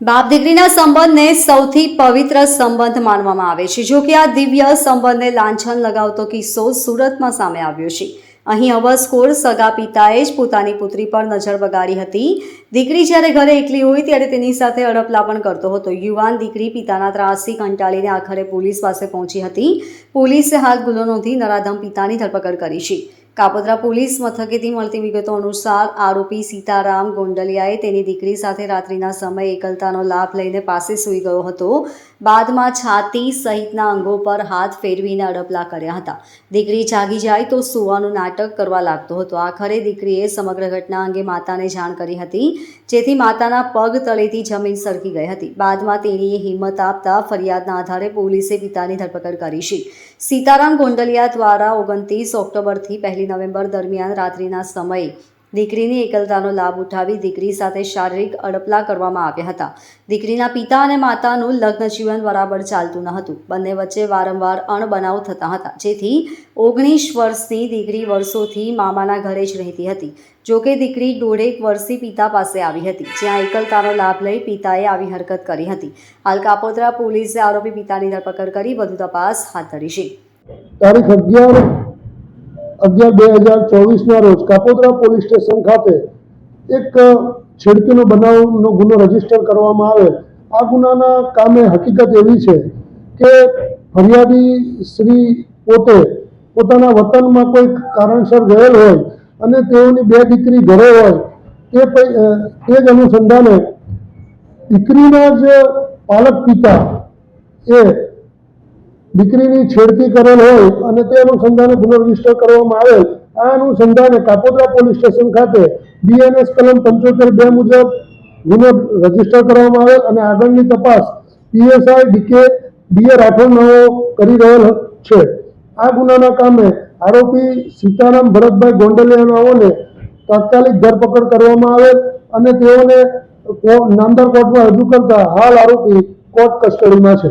બાપ દીકરીના સંબંધને સૌથી પવિત્ર સંબંધ માનવામાં આવે છે. જો કે આ દિવ્ય સંબંધને લાંછન લગાવતો કિસ્સો સુરતમાં સામે આવ્યો છે. અહીં અવસખોર સગા પિતાએ જ પોતાની પુત્રી પર નજર બગાડી હતી. દીકરી જ્યારે ઘરે એકલી હોય ત્યારે તેની સાથે અડપલા પણ કરતો હતો. યુવાન દીકરી પિતાના ત્રાસથી કંટાળીને આખરે પોલીસ પાસે પહોંચી હતી. પોલીસે હાલ ગુનો નોંધી નરાધમ પિતાની ધરપકડ કરી છે. કાપોદ્રા પોલીસ મથકેથી મળતી વિગતો અનુસાર આરોપી સીતારામ ગોંડલિયાએ તેની દીકરી સાથે રાત્રિના સમયે એકલતાનો લાભ લઈને પાસે સૂઈ ગયો હતો. બાદમાં છાતી સહિતના અંગો પર હાથ ફેરવીને અડપલા કર્યા હતા. દીકરી જાગી જાય તો સૂવાનું નાટક કરવા લાગતો હતો. આખરે દીકરીએ સમગ્ર ઘટના અંગે માતાને જાણ કરી હતી, જેથી માતાના પગ તળેથી જમીન સરકી ગઈ હતી. બાદમાં તેણીએ હિંમત આપતા ફરિયાદના આધારે પોલીસે પિતાની ધરપકડ કરી છે. સીતારામ ગોંડલિયા દ્વારા ઓગણત્રીસ ઓક્ટોબરથી પહેલી નવેમ્બર દરમિયાન રાત્રિના સમયે દીકરીની એકલતાનો લાભ ઉઠાવી દીકરી સાથે શારીરિક અડપલા કરવામાં આવ્યા હતા. દીકરીના પિતા અને માતાનું લગ્ન જીવન બરાબર ચાલતું ન હતું. બંને વચ્ચે વારંવાર અણબનાવ થતા હતા, જેથી ઓગણીસ વર્ષની દીકરી વર્ષોથી મામાના ઘરે જ રહેતી હતી. જોકે દીકરી દોઢેક વર્ષથી પિતા પાસે આવી હતી, જ્યાં એકલતાનો લાભ લઈ પિતાએ આવી હરકત કરી હતી. હાલ કાપોદ્રા પોલીસે આરોપી પિતાની ધરપકડ કરી વધુ તપાસ હાથ ધરી છે. તારીખ અગિયાર અગિયાર બે હજાર ચોવીસના રોજ કાપોદ્રા પોલીસ સ્ટેશન ખાતે એક છેડતીનો બનાવનો ગુનો રજિસ્ટર કરવામાં આવે. આ ગુનાના કામે હકીકત એવી છે કે ફરિયાદી શ્રી પોતે પોતાના વતનમાં કોઈ કારણસર ગયેલ હોય અને તેઓની બે દીકરી ઘરે હોય, તે તે જ અનુસંધાને, દીકરીના જ પાલક પિતા એ દીકરીની છેડતી કરેલ હોય અને તે અનુસંધાને ગુનો કરવામાં આવેલ, આ અનુસંધાને કાપોદ્રા પોલીસ સ્ટેશન ખાતે બીએનએસ કલમ પંચોતેર બે મુજબ ગુનો રજિસ્ટર કરવામાં આવેલ અને આગળની તપાસ પીએસઆઈ ડીકે ડીએ રાઠોડ નવો કરી રહેલ છે. આ ગુનાના કામે આરોપી સીતારામ ભરતભાઈ ગોંડલિયાનાઓને તાત્કાલિક ધરપકડ કરવામાં આવેલ અને તેઓને નામદાર કોર્ટમાં રજૂ કરતા હાલ આરોપી કોર્ટ કસ્ટડીમાં છે.